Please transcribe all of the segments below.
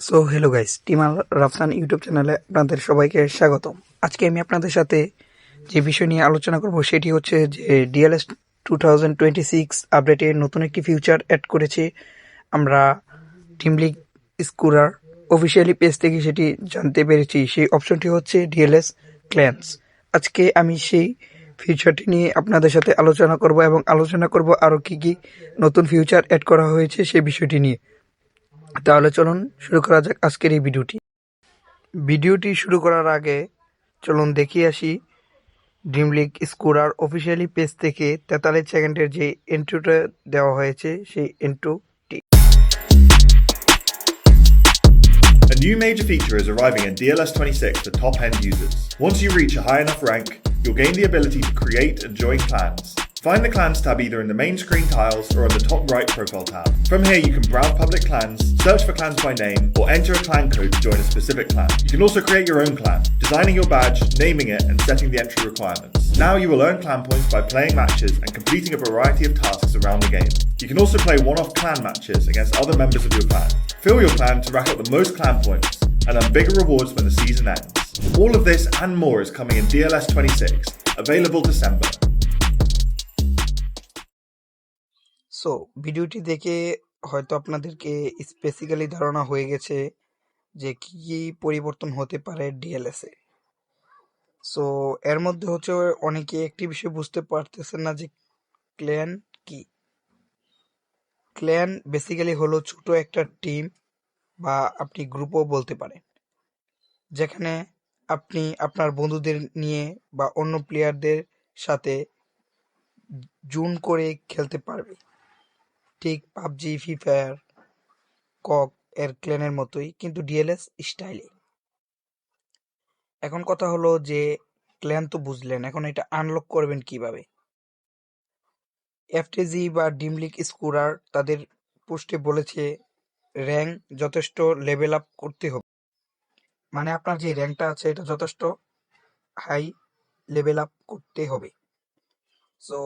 So hello guys টিমাল Rafsan YouTube চ্যানেলে আপনাদের সবাইকে স্বাগতম। আজকে আমি আপনাদের সাথে যে বিষয় নিয়ে আলোচনা করব সেটি হচ্ছে যে DLS two thousand twenty six আপডেটে নতুন একটি ফিউচার অ্যাড করেছে। আমরা dream league scorer officially page থেকে সেটি জানতে পেরেছি। সেই অপশনটি হচ্ছে ডিএলএস ক্ল্যান্স আজকে আমি সেই ফিউচারটি নিয়ে আপনাদের সাথে আলোচনা করব এবং আলোচনা করব আরও কি কি নতুন ফিউচার অ্যাড করা হয়েছে সেই বিষয়টি নিয়ে। তাহলে চলুন শুরু করা যাক আজকের এই ভিডিওটি ভিডিওটি শুরু করার আগে চলুন দেখিয়ে আসি dream league scorer officially page থেকে তেতাল্লিশ সেকেন্ডের যে এন্ট্রিটা দেওয়া হয়েছে সেই এন্ট্রোটি A new major feature is arriving in DLS 26 for top end users. Once you reach a high enough rank, you'll gain the ability to create and join clans. Find the clans tab either in the main screen tiles or on the top right profile tab. From here, you can browse public clans, search for clans by name, or enter a clan code to join a specific clan. You can also create your own clan, designing your badge, naming it, and setting the entry requirements. Now you will earn clan points by playing matches and completing a variety of tasks around the game. You can also play one off clan matches against other members of your clan. Fill your clan to rack up the most clan points and earn bigger rewards when the season ends. All of this and more is coming in DLS 26, available December. So ভিডিওটি দেখে হয়তো আপনাদেরকে specifically ধারণা হয়ে গেছে যে কি পরিবর্তন হতে পারে ডিএলএস সো এর মধ্যে হচ্ছে অনেকে একটি বিষয় বুঝতে পারতেছেন না যে ক্ল্যান কি। ক্ল্যান বেসিক্যালি হলো ছোট একটা টিম বা আপনি গ্রুপও বলতে পারেন। যেখানে আপনি আপনার বন্ধুদের নিয়ে বা অন্য প্লেয়ারদের সাথে জুন করে খেলতে পারবে ঠিক পাবজি, ফ্রি ফায়ার, কক এর ক্ল্যানের মতোই, কিন্তু ডিএলএস স্টাইলে। এখন কথা হলো যে, ক্ল্যান তো বুঝলেন, এখন এটা আনলক করবেন কীভাবে? এফটিজি বা ডিমলিক স্কোরার তাদের পোস্টে বলেছে র্যাঙ্ক যথেষ্ট লেভেল আপ করতে হবে। মানে আপনার যে র্যাঙ্কটা আছে, এটা যথেষ্ট হাই লেভেল আপ করতে হবে। সো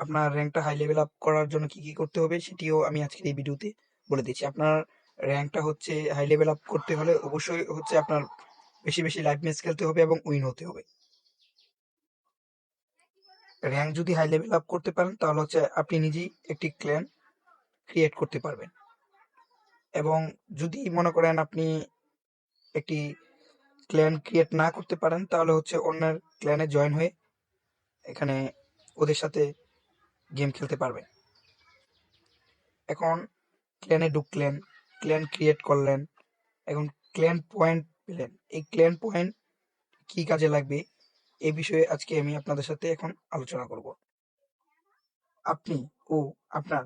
আপনার র্যাঙ্কটা হাই লেভেল আপ করার জন্য কি কি করতে হবে সেটিও আমি আজকের এই ভিডিওতে বলে দিচ্ছি। আপনার র্যাঙ্কটা হচ্ছে হাই লেভেল আপ করতে হলে অবশ্যই হচ্ছে আপনার বেশি বেশি লাইভ ম্যাচ খেলতে হবে এবং উইন হতে হবে। র্যাঙ্ক যদি হাই লেভেল আপ করতে পারেন তাহলে হচ্ছে আপনি নিজেই একটি ক্ল্যান ক্রিয়েট করতে পারবেন। এবং যদি মনে করেন আপনি একটি ক্ল্যান ক্রিয়েট না করতে পারেন তাহলে হচ্ছে অন্যের ক্ল্যানে জয়েন হয়ে এখানে ওদের সাথে গেম খেলতে পারবেন এখন ক্ল্যানে ঢুকলেন ক্ল্যান ক্রিয়েট করলেন, এখন ক্ল্যান পয়েন্ট পেলেন। এই ক্ল্যান পয়েন্ট কি কাজে লাগবে? এই বিষয়ে আজকে আমি আপনাদের সাথে এখন আলোচনা করব। আপনি ও আপনার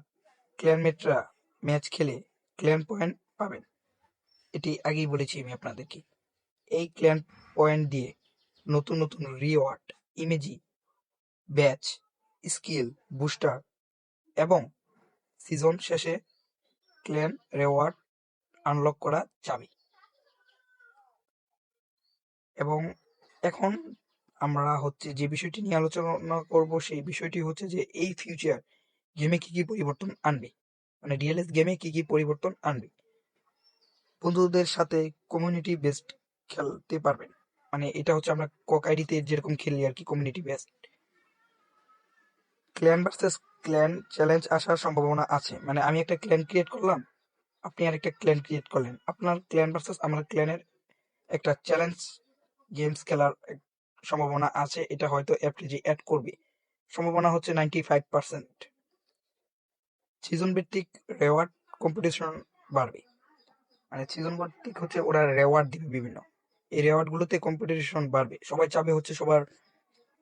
ক্ল্যানমেটরা ম্যাচ খেলে ক্ল্যান পয়েন্ট পাবেন। এটি আগেই বলেছি আমি আপনাদেরকে। এই ক্ল্যান পয়েন্ট দিয়ে নতুন নতুন reward emoji badge skill booster এবং সিজন শেষে ক্ল্যান রেওয়ার্ড আনলক করা যাবে এবং এখন আমরা হচ্ছে যে বিষয়টি নিয়ে আলোচনা করব সেই বিষয়টি হচ্ছে যে এই ফিউচার গেমে কি কি পরিবর্তন আনবে? মানে ডিএলএস গেমে কি কি পরিবর্তন আনবে? বন্ধুদের সাথে কমিউনিটি বেসড খেলতে পারবেন। মানে এটা হচ্ছে আমরা কক আইডিতে যেরকম খেলি আর কি community based clan versus clan challenge আসার সম্ভাবনা আছে। মানে আমি একটা ক্ল্যান ক্রিয়েট করলাম, আপনি আর একটা ক্ল্যান ক্রিয়েট করলেন। আপনার ক্ল্যান ভার্সেস আমার ক্ল্যানের একটা চ্যালেঞ্জ গেমস খেলার সম্ভাবনা আছে, এটা হয়তো এফটিজি অ্যাড করবে। সম্ভাবনা হচ্ছে নাইনটি ফাইভ পার্সেন্ট সিজন ভিত্তিক রেওয়ার্ড কম্পিটিশন বাড়বে। মানে সিজন ভিত্তিক হচ্ছে ওরা রেওয়ার্ড দিবে বিভিন্ন। এই রেওয়ার্ডগুলোতে কম্পিটিশন বাড়বে। সবাই চাবে হচ্ছে সবার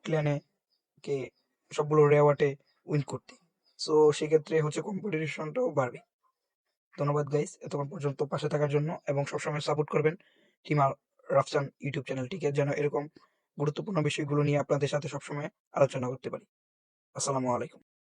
ক্ল্যানে কে সবগুলো রেওয়াটে উইন করতে। সো সেক্ষেত্রে হচ্ছে কম্পিটিশনটাও বাড়বে। ধন্যবাদ গাইস এতক্ষণ পর্যন্ত পাশে থাকার জন্য এবং সবসময় সাপোর্ট করবেন টিমা রাফসান ইউটিউব চ্যানেলটিকে যেন এরকম গুরুত্বপূর্ণ বিষয়গুলো নিয়ে আপনাদের সাথে সবসময় আলোচনা করতে পারি। আসসালামু আলাইকুম।